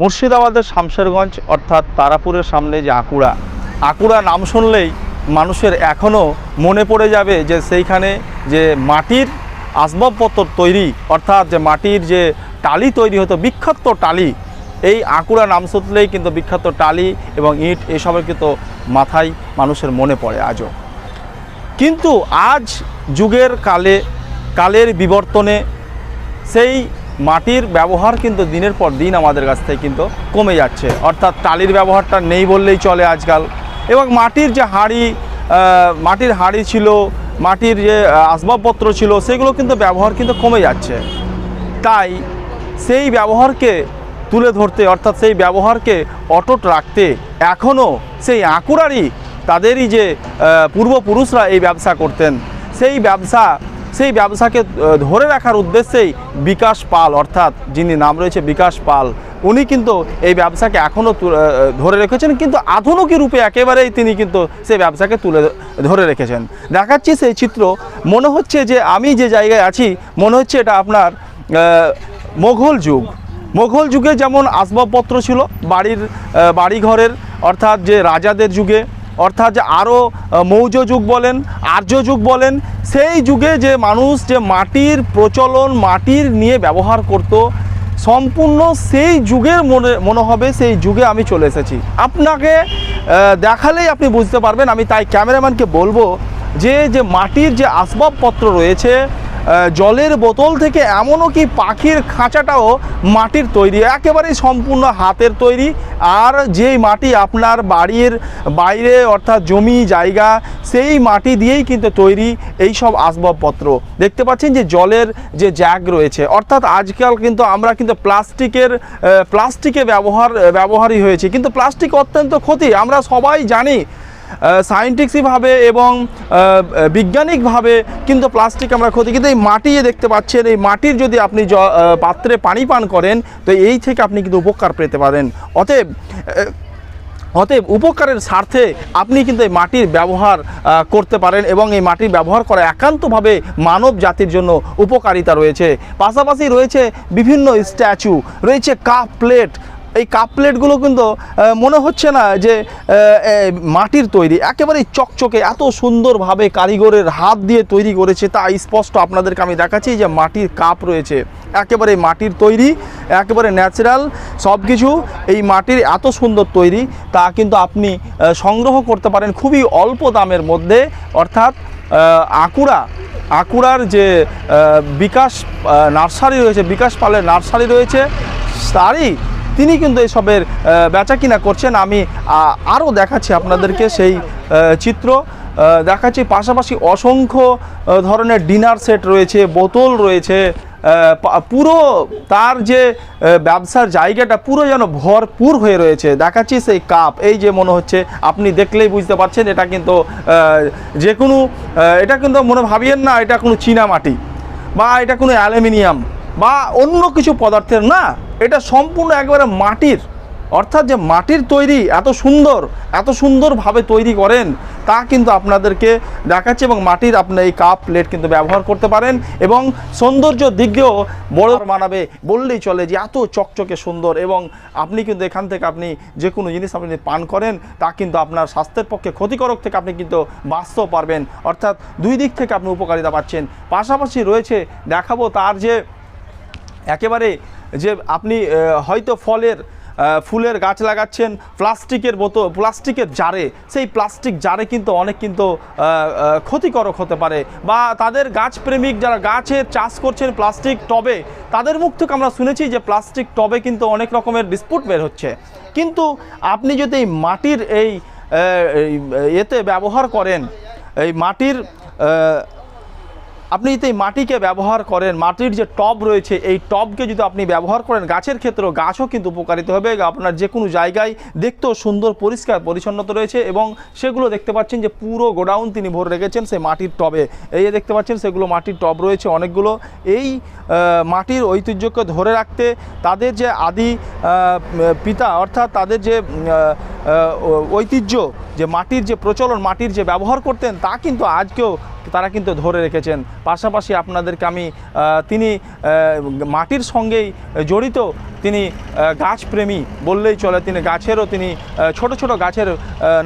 মুর্শিদাবাদের শামশেরগঞ্জ, অর্থাৎ তারাপুরের সামনে যে আকুড়া। আকুড়া নাম শুনলেই মানুষের এখনও মনে পড়ে যাবে যে সেইখানে যে মাটির আসবাবপত্র তৈরি, অর্থাৎ যে মাটির যে টালি তৈরি হতো, বিখ্যাত টালি, এই আকুড়া নাম শুনলেই কিন্তু বিখ্যাত টালি এবং ইট এসবের কিন্তু মাথায় মানুষের মনে পড়ে আজও। কিন্তু আজ যুগের কালে, কালের বিবর্তনে সেই মাটির ব্যবহার কিন্তু দিনের পর দিন আমাদের কাছ থেকে কিন্তু কমে যাচ্ছে। অর্থাৎ টালির ব্যবহারটা নেই বললেই চলে আজকাল। এবং মাটির যে হাঁড়ি মাটির হাঁড়ি ছিল, মাটির যে আসবাবপত্র ছিল, সেগুলো কিন্তু ব্যবহার কিন্তু কমে যাচ্ছে। তাই সেই ব্যবহারকে তুলে ধরতে, অর্থাৎ সেই ব্যবহারকে অটুট রাখতে এখনও সেই আঁকুড়ারই, তাদেরই যে পূর্বপুরুষরা এই ব্যবসা করতেন, সেই ব্যবসা সেই ব্যবসাকে ধরে রাখার উদ্দেশ্যেই বিকাশ পাল, অর্থাৎ যিনি নাম রয়েছে বিকাশ পাল, উনি কিন্তু এই ব্যবসাকে এখনও ধরে রেখেছেন, কিন্তু আধুনিক রূপে একেবারেই তিনি কিন্তু সেই ব্যবসাকে তুলে ধরে রেখেছেন। দেখাচ্ছি সেই চিত্র, মনে হচ্ছে যে আমি যে জায়গায় আছি, মনে হচ্ছে এটা আপনার মোঘল যুগ। মোঘল যুগে যেমন আসবাবপত্র ছিল, বাড়ির বাড়িঘরের, অর্থাৎ যে রাজাদের যুগে অর্থাৎ আরও মৌর্য যুগ বলেন, আর্য যুগ বলেন, সেই যুগে যে মানুষ যে মাটির প্রচলন, মাটির নিয়ে ব্যবহার করত, সম্পূর্ণ সেই যুগের মনে মনে হবে সেই যুগে আমি চলে এসেছি। আপনাকে দেখালেই আপনি বুঝতে পারবেন, আমি তাই ক্যামেরাম্যানকে বলব যে যে মাটির যে আসবাবপত্র রয়েছে জলের বোতল থেকে এমনও কি পাখির খাঁচাটাও মাটির তৈরি? একেবারেই সম্পূর্ণ হাতের তৈরি। আর যেই মাটি আপনার বাড়ির বাইরে অর্থাৎ জমি, জায়গা, সেই মাটি দিয়েই কিন্তু তৈরি এই সব আসবাবপত্র। দেখতে পাচ্ছেন যে জলের যে জ্যাগ রয়েছে, অর্থাৎ আজকাল কিন্তু আমরা কিন্তু প্লাস্টিকের প্লাস্টিকে ব্যবহার, ব্যবহারই হয়েছে। কিন্তু প্লাস্টিক অত্যন্ত ক্ষতি, আমরা সবাই জানি। সায়েন্টিফিকভাবে এবং বিজ্ঞানিকভাবে কিন্তু প্লাস্টিক আমরা ক্ষতি কিন্তু এই মাটি দেখতে পাচ্ছেন, এই মাটির যদি আপনি পাত্রে পানি পান করেন, তো এই থেকে আপনি কিন্তু উপকার পেতে পারেন। অতএব অতএব উপকারের স্বার্থে আপনি কিন্তু এই মাটির ব্যবহার করতে পারেন এবং এই মাটির ব্যবহার করা একান্তভাবে মানব জাতির জন্য উপকারিতা রয়েছে। পাশাপাশি রয়েছে বিভিন্ন স্ট্যাচু রয়েছে কাপ প্লেট এই কাপ প্লেটগুলো কিন্তু মনে হচ্ছে না যে মাটির তৈরি। একেবারেই চকচকে, এত সুন্দরভাবে কারিগরের হাত দিয়ে তৈরি করেছে। তা স্পষ্ট আপনাদেরকে আমি দেখাচ্ছি যে মাটির কাপ রয়েছে। একেবারে মাটির তৈরি, একেবারে ন্যাচারাল সব কিছু এই মাটির এত সুন্দর তৈরি, তা কিন্তু আপনি সংগ্রহ করতে পারেন খুবই অল্প দামের মধ্যে। অর্থাৎ আকুড়া, আকুড়ার যে বিকাশ নার্সারি রয়েছে, বিকাশ পালের নার্সারি রয়েছে, তারই তিনি কিন্তু এসবের বেচা কিনা করছেন। আমি আরও দেখাচ্ছি আপনাদেরকে সেই চিত্র। দেখাচ্ছি পাশাপাশি অসংখ্য ধরনের ডিনার সেট রয়েছে, বোতল রয়েছে পুরো তার যে ব্যবসার জায়গাটা পুরো যেন ভরপুর হয়ে রয়েছে। দেখাচ্ছি সেই কাপ। এই যে মনে হচ্ছে, আপনি দেখলেই বুঝতে পারছেন, এটা কিন্তু যে কোনো এটা কিন্তু মনে ভাবিয়েন না, এটা কোনো চীনা মাটি বা এটা কোনো অ্যালুমিনিয়াম বা অন্য কিছু পদার্থের না। এটা সম্পূর্ণ একবারে মাটির, অর্থাৎ যে মাটির তৈরি এত সুন্দর, এত সুন্দরভাবে তৈরি করেন, তা কিন্তু আপনাদেরকে দেখাচ্ছে এবং মাটির আপনার এই কাপ প্লেট কিন্তু ব্যবহার করতে পারেন এবং সৌন্দর্য দিকেও বড় মানাবে বললেই চলে যে এত চকচকে সুন্দর এবং আপনি কিন্তু এখান থেকে আপনি যে কোনো জিনিস আপনি পান করেন, তা কিন্তু আপনার স্বাস্থ্যের পক্ষে ক্ষতিকারক থেকে আপনি কিন্তু বাঁচতেও পারবেন। অর্থাৎ দুই দিক থেকে আপনি উপকারিতা পাচ্ছেন। পাশাপাশি রয়েছে, দেখাবো তার যে একেবারে যে আপনি হয়তো ফলের ফুলের গাছ লাগাচ্ছেন, প্লাস্টিকের বোতল প্লাস্টিকের জারে, সেই প্লাস্টিক জারে কিন্তু অনেক কিন্তু ক্ষতিকারক হতে পারে। বা তাদের গাছ প্রেমিক যারা গাছের চাষ করছেন প্লাস্টিক টবে, তাদের মুখ থেকে আমরা শুনেছি যে প্লাস্টিক টবে কিন্তু অনেক রকমের ডিসপুট বের হচ্ছে। কিন্তু আপনি যদি এই মাটির এই এতে ব্যবহার করেন, এই মাটির আপনি যদি এই মাটিকে ব্যবহার করেন, মাটির যে টব রয়েছে, এই টবকে যদি আপনি ব্যবহার করেন, গাছের ক্ষেত্রেও গাছও কিন্তু উপকারিত হবে। আপনার যে কোনো জায়গায় দেখতেও সুন্দর, পরিষ্কার, পরিচ্ছন্নতা রয়েছে এবং সেগুলো দেখতে পাচ্ছেন যে পুরো গোডাউন তিনি ভরে রেখেছেন সেই মাটির টবে। এই যে দেখতে পাচ্ছেন সেগুলো মাটির টব রয়েছে অনেকগুলো। এই মাটির ঐতিহ্যকে ধরে রাখতে তাদের যে আদি পিতা অর্থাৎ তাদের যে ঐতিহ্য যে মাটির যে প্রচলন, মাটির যে ব্যবহার করতেন, তা কিন্তু আজকেও তারা কিন্তু ধরে রেখেছেন। পাশাপাশি আপনাদেরকে আমি তিনি মাটির সঙ্গেই জড়িত তিনি গাছপ্রেমী বললেই চলে, তিনি গাছেরও তিনি ছোট ছোট গাছের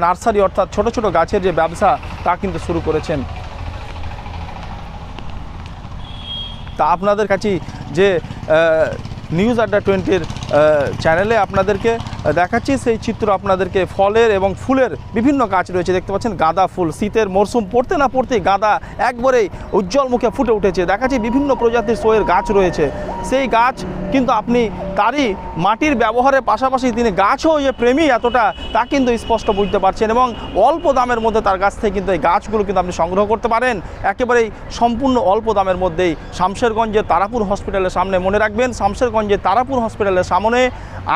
নার্সারি অর্থাৎ ছোট ছোট গাছের যে ব্যবসা, তা কিন্তু শুরু করেছেন। তা আপনাদের কাছে যে নিউজ আড্ডা টোয়েন্টির চ্যানেলে আপনাদেরকে দেখাচ্ছি সেই চিত্র আপনাদেরকে ফলের এবং ফুলের বিভিন্ন গাছ রয়েছে। দেখতে পাচ্ছেন গাঁদা ফুল, শীতের মরশুম পড়তে না পড়তেই গাঁদা একবারেই উজ্জ্বল মুখে ফুটে উঠেছে। দেখাচ্ছি বিভিন্ন প্রজাতির শোয়ের গাছ রয়েছে। সেই গাছ কিন্তু আপনি তারই মাটির ব্যবহারের পাশাপাশি তিনি গাছও যে প্রেমী এতটা, তা কিন্তু স্পষ্ট বুঝতে পারছেন এবং অল্প দামের মধ্যে তার কাছ থেকে কিন্তু এই গাছগুলো কিন্তু আপনি সংগ্রহ করতে পারেন। একেবারেই সম্পূর্ণ অল্প দামের মধ্যেই শামশেরগঞ্জের তারাপুর হসপিটালের সামনে মনে রাখবেন। শামশেরগঞ্জের তারাপুর হসপিটালের সামনে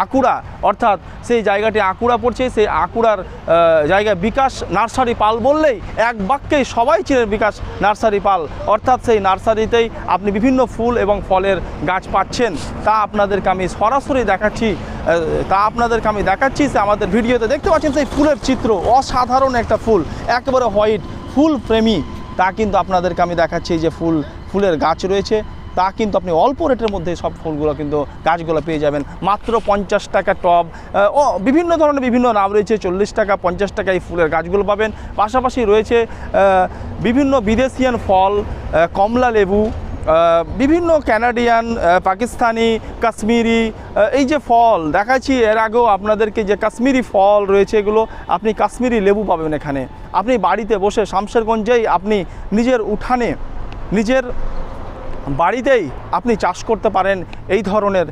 আকুড়া, অর্থাৎ সেই জায়গাটি আকুড়া পড়ছে, সেই আকুড়ার জায়গায় বিকাশ নার্সারি পাল বললেই এক বাক্যেই সবাই চিনেন বিকাশ নার্সারি পাল। অর্থাৎ সেই নার্সারিতেই আপনি বিভিন্ন ফুল এবং ফলের গাছ পাচ্ছেন। তা আপনাদেরকে আমি সরাসরি দেখাচ্ছি তা আপনাদেরকে আমি দেখাচ্ছি, সে আমাদের ভিডিওতে দেখতে পাচ্ছেন সেই ফুলের চিত্র, অসাধারণ একটা ফুল, একেবারে হোয়াইট, ফুল প্রেমী। তা কিন্তু আপনাদেরকে আমি দেখাচ্ছি যে ফুল, ফুলের গাছ রয়েছে। তা কিন্তু আপনি অল্প রেটের মধ্যে সব ফুলগুলো কিন্তু গাছগুলো পেয়ে যাবেন। মাত্র পঞ্চাশ টাকা টব। ও, বিভিন্ন ধরনের বিভিন্ন নাম রয়েছে। চল্লিশ টাকা, পঞ্চাশ টাকা এই ফুলের গাছগুলো পাবেন। পাশাপাশি রয়েছে বিভিন্ন বিদেশিয়ান ফল কমলা লেবু বিভিন্ন ক্যানাডিয়ান পাকিস্তানি, কাশ্মীরি এই যে ফল, দেখাচ্ছি এর আগেও আপনাদেরকে যে কাশ্মীরি ফল রয়েছে এগুলো, আপনি কাশ্মীরি লেবু পাবেন এখানে। আপনি বাড়িতে বসে শামশেরগঞ্জেই আপনি নিজের উঠানে, নিজের বাড়িতেই আপনি চাষ করতে পারেন এই ধরনের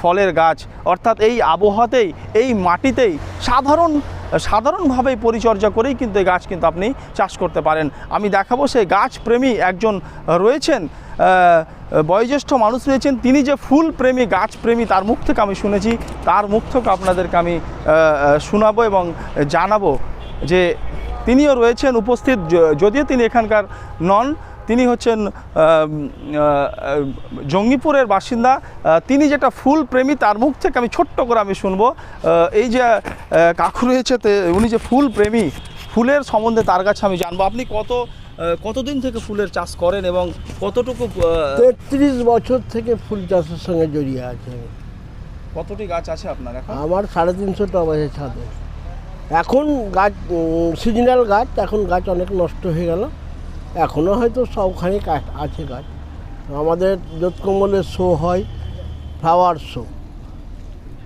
ফলের গাছ। অর্থাৎ এই আবহাওয়াতেই, এই মাটিতেই সাধারণ সাধারণভাবে পরিচর্যা করেই কিন্তু এই গাছ কিন্তু আপনি চাষ করতে পারেন। আমি দেখাবো সেই গাছ প্রেমী একজন রয়েছেন বয়োজ্যেষ্ঠ মানুষ রয়েছেন। তিনি যে ফুল প্রেমী, গাছ প্রেমী, তার মুখ থেকে আমি শুনেছি। তার মুখ থেকে আপনাদেরকে আমি শোনাবো এবং জানাব যে তিনিও রয়েছেন উপস্থিত যদিও তিনি এখানকার নন তিনি হচ্ছেন জঙ্গিপুরের বাসিন্দা। তিনি যেটা ফুল প্রেমী তার মুখ থেকে আমি ছোট্ট করে আমি শুনব। এই যে কাকু রয়েছে তে- উনি যে ফুল প্রেমী ফুলের সম্বন্ধে তার কাছে আমি জানব। আপনি কত কতদিন থেকে ফুলের চাষ করেন এবং কতটুকু তেত্রিশ বছর থেকে ফুল চাষের সঙ্গে জড়িয়ে আছে কতটি গাছ আছে আপনার এখন? আমার সাড়ে তিনশো টব আছে ছাদে। এখন গাছ সিজনাল গাছ এখন গাছ অনেক নষ্ট হয়ে গেল। এখনও হয়তো সবখানে কাজ- আছে গাছ। আমাদের যোতকমলের শো হয় ফ্লাওয়ার শো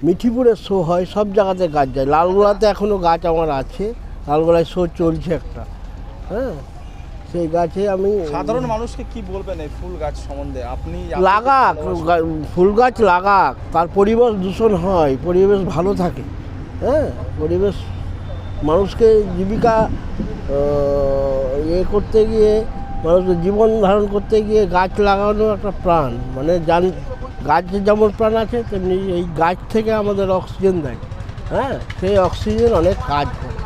মিঠিপুরের শো হয় সব জায়গাতে গাছ যায়। লালগোলাতে এখনও গাছ আমার আছে লালগোলায় শো চলছে একটা। হ্যাঁ সেই গাছে আমি সাধারণ মানুষকে কি বলবেন এই ফুল গাছ সম্বন্ধে? আপনি লাগাক ফুল গাছ লাগাক। তার পরিবেশ দূষণ হয় পরিবেশ ভালো থাকে। হ্যাঁ পরিবেশ মানুষকে জীবিকা ইয়ে করতে গিয়ে মানুষকে জীবন ধারণ করতে গিয়ে গাছ লাগানো একটা প্রাণ। মানে জান গাছের যেমন প্রাণ আছে তেমনি এই গাছ থেকে আমাদের অক্সিজেন দেয়। হ্যাঁ? সেই অক্সিজেন অনেক কাজ করে।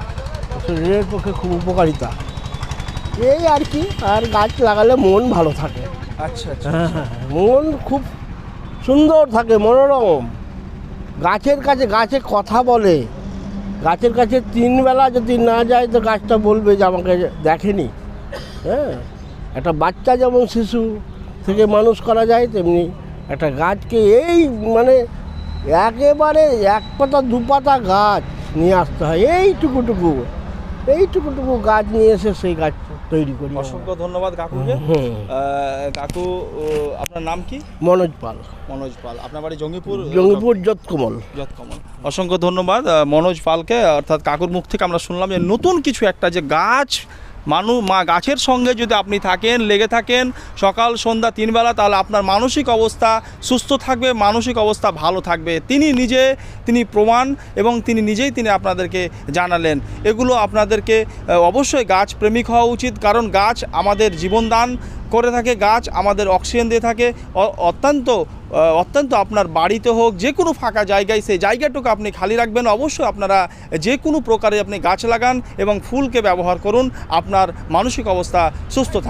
শরীরের পক্ষে খুব উপকারিতা। এই আর কি আর গাছ লাগালে মন ভালো থাকে। আচ্ছা আচ্ছা। হ্যাঁ হ্যাঁ। মন খুব সুন্দর থাকে মনোরম। গাছের কাছে গাছে কথা বলে। গাছের কাছে তিনবেলা যদি না যায়, তো গাছটা বলবে যে আমাকে দেখেনি। হ্যাঁ? একটা বাচ্চা যেমন শিশু থেকে মানুষ করা যায়, তেমনি একটা গাছকে এই মানে একেবারে এক পাতা, দু পাতা গাছ নিয়ে আসতে হয়। এইটুকুটুকু এইটুকুটুকু গাছ নিয়ে এসে সেই গাছ তৈরি করি অসংখ্য ধন্যবাদ কাকুকে। কাকু আপনার নাম কি? মনোজ পাল। মনোজ পাল। আপনার বাড়ি জঙ্গিপুর? জঙ্গিপুর যৎকমল। যৎকমল। অসংখ্য ধন্যবাদ মনোজ পালকে। অর্থাৎ কাকুর মুখ থেকে আমরা শুনলাম যে নতুন কিছু একটা যে গাছ মানু, মা গাছের সঙ্গে যদি আপনি থাকেন, লেগে থাকেন, সকাল, সন্ধ্যা তিনবেলা তাহলে আপনার মানসিক অবস্থা সুস্থ থাকবে, মানসিক অবস্থা ভালো থাকবে। তিনি নিজে, তিনি প্রমাণ এবং তিনি নিজেই তিনি আপনাদেরকে জানালেন। এগুলো আপনাদেরকে অবশ্যই গাছ প্রেমিক হওয়া উচিত, কারণ গাছ আমাদের জীবনদান করে থাকে, গাছ আমাদের অক্সিজেন দিয়ে থাকে। অত্যন্ত অত্যন্ত আপনার বাড়িতে হোক, যে কোনো ফাঁকা জায়গায় সেই জায়গাটুকু আপনি খালি রাখবেন। অবশ্যই আপনারা যে কোনো প্রকারে আপনি গাছ লাগান এবং ফুলকে ব্যবহার করুন। আপনার মানসিক অবস্থা সুস্থ থাকবে